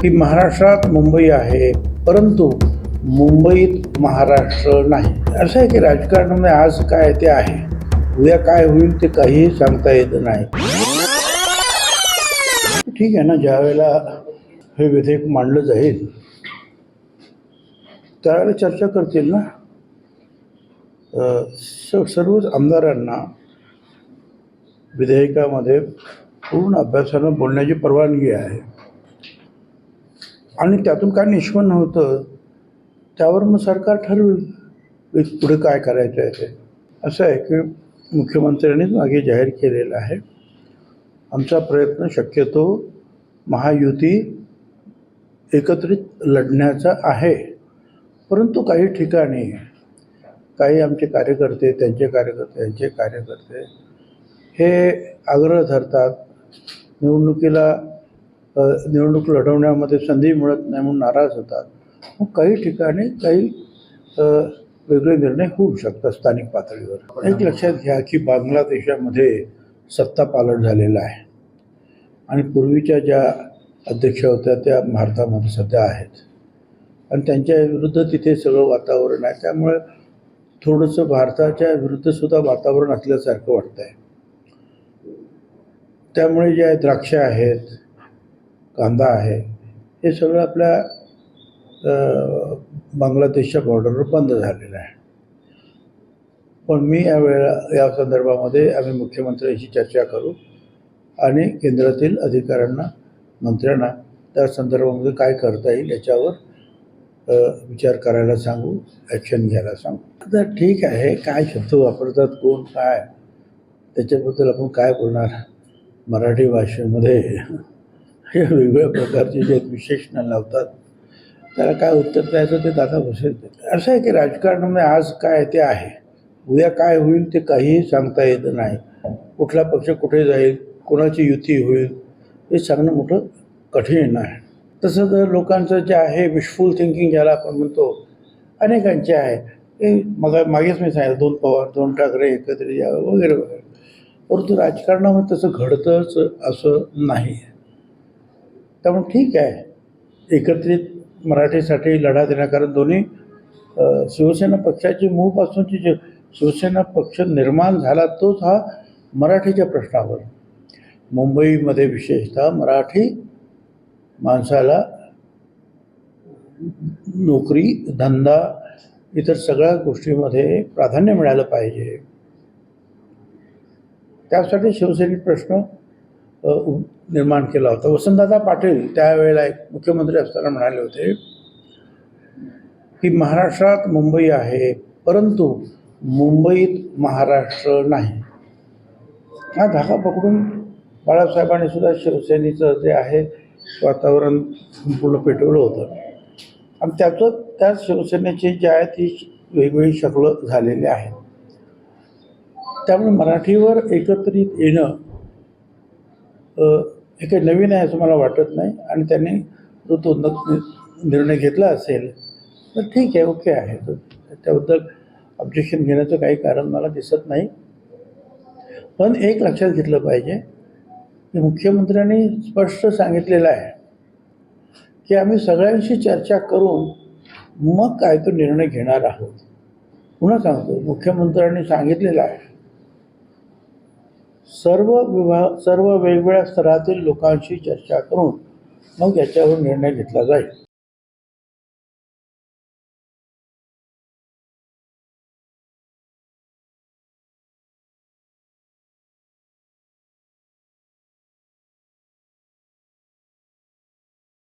की महाराष्ट्रात मुंबई आहे परंतु मुंबईत महाराष्ट्र नाही. असं आहे की राजकारणामध्ये आज काय ते आहे उद्या काय होईल ते काहीही सांगता येत नाही. ठीक आहे ना ज्या वेळेला हे विधेयक मांडलं जाईल त्यावेळेला चर्चा करतील ना. स सर्वच आमदारांना विधेयकामध्ये पूर्ण अभ्यासानं बोलण्याची परवानगी आहे. आणि त्यातून काय निष्पन्न होतं त्यावर मग सरकार ठरवेल पुढे काय करायचं आहे ते. असं आहे की मुख्यमंत्र्यांनीच मागे जाहीर केलेलं आहे. आमचा प्रयत्न शक्यतो महायुती एकत्रित लढण्याचा आहे. परंतु काही ठिकाणी काही आमचे कार्यकर्ते त्यांचे कार्यकर्ते यांचे कार्यकर्ते हे आग्रह धरतात. निवडणुकीला निवडणूक लढवण्यामध्ये संधी मिळत नाही म्हणून नाराज होतात. मग काही ठिकाणी काही वेगळे निर्णय होऊ शकतात स्थानिक पातळीवर. एक लक्षात घ्या की बांगलादेशामध्ये सत्ता पालट झालेला आहे. आणि पूर्वीच्या ज्या अध्यक्षा होत्या त्या भारतामध्ये सध्या आहेत. आणि त्यांच्या विरुद्ध तिथे सगळं वातावरण आहे. त्यामुळे थोडंसं भारताच्या विरुद्धसुद्धा वातावरण असल्यासारखं वाटतं आहे त्यामुळे जे आहे द्राक्ष आहेत कांदा आहे हे सगळं आपल्या बांगलादेशच्या बॉर्डरवर बंद झालेलं आहे. पण मी यावेळेला या संदर्भामध्ये आम्ही मुख्यमंत्र्यांशी चर्चा करू आणि केंद्रातील अधिकाऱ्यांना मंत्र्यांना त्या संदर्भामध्ये काय करता येईल याच्यावर विचार करायला सांगू ॲक्शन घ्यायला सांगू. आता ठीक आहे काय शब्द वापरतात कोण काय? त्याच्याबद्दल आपण काय बोलणार? मराठी भाषेमध्ये हे वेगवेगळ्या प्रकारचे जे विशेषणं लावतात त्याला काय उत्तर द्यायचं ते दादा बसेल. असं आहे की राजकारणामध्ये आज काय ते आहे. उद्या काय होईल ते काहीही सांगता येत नाही. कुठला पक्ष कुठे जाईल कोणाची युती होईल हे सांगणं मोठं कठीण आहे. तसं तर लोकांचं जे आहे विशफुल थिंकिंग ज्याला आपण म्हणतो अनेकांचे आहे. ते मग मागेच मी सांगितलं दोन पवार दोन ठाकरे एकत्र या वगैरे वगैरे. परंतु राजकारणामध्ये तसं घडतंच असं नाही. त्यामुळे ठीक आहे. एकत्रित मराठीसाठी लढा देण्याकारण दोन्ही शिवसेना पक्षाची मूळपासूनची जे शिवसेना पक्ष निर्माण झाला तोच हा मराठीच्या प्रश्नावर. मुंबईमध्ये विशेषतः मराठी माणसाला नोकरी धंदा इतर सगळ्या गोष्टीमध्ये प्राधान्य मिळालं पाहिजे. त्यासाठी शिवसेने प्रश्न निर्माण केला होता. वसंतदादा पाटील त्यावेळेला एक मुख्यमंत्री असताना म्हणाले होते की महाराष्ट्रात मुंबई आहे परंतु मुंबईत महाराष्ट्र नाही. हा धागा पकडून बाळासाहेबांनी सुद्धा शिवसेनेचं जे आहे वातावरण संपूर्ण पेटवलं होतं. आणि त्याचं त्या शिवसेनेची जी आहे ती वेगवेगळी शकलं झालेली आहे त्यामुळे मराठीवर एकत्रित येणं हे काही नवीन आहे असं मला वाटत नाही आणि त्यांनी जो तो निर्णय घेतला असेल तर ठीक आहे ओके आहे. तो त्याबद्दल ऑब्जेक्शन घेण्याचं काही कारण मला दिसत नाही. पण एक लक्षात घेतलं पाहिजे की मुख्यमंत्र्यांनी स्पष्ट सांगितलेलं आहे की आम्ही सगळ्यांशी चर्चा करून मग काय तो निर्णय घेणार आहोत. पुन्हा सांगतो मुख्यमंत्र्यांनी सांगितलेलं आहे सर्व विभाग सर्व वेगवेगळ्या स्तरातील लोकांशी चर्चा करून मग याच्यावर निर्णय घेतला जाईल.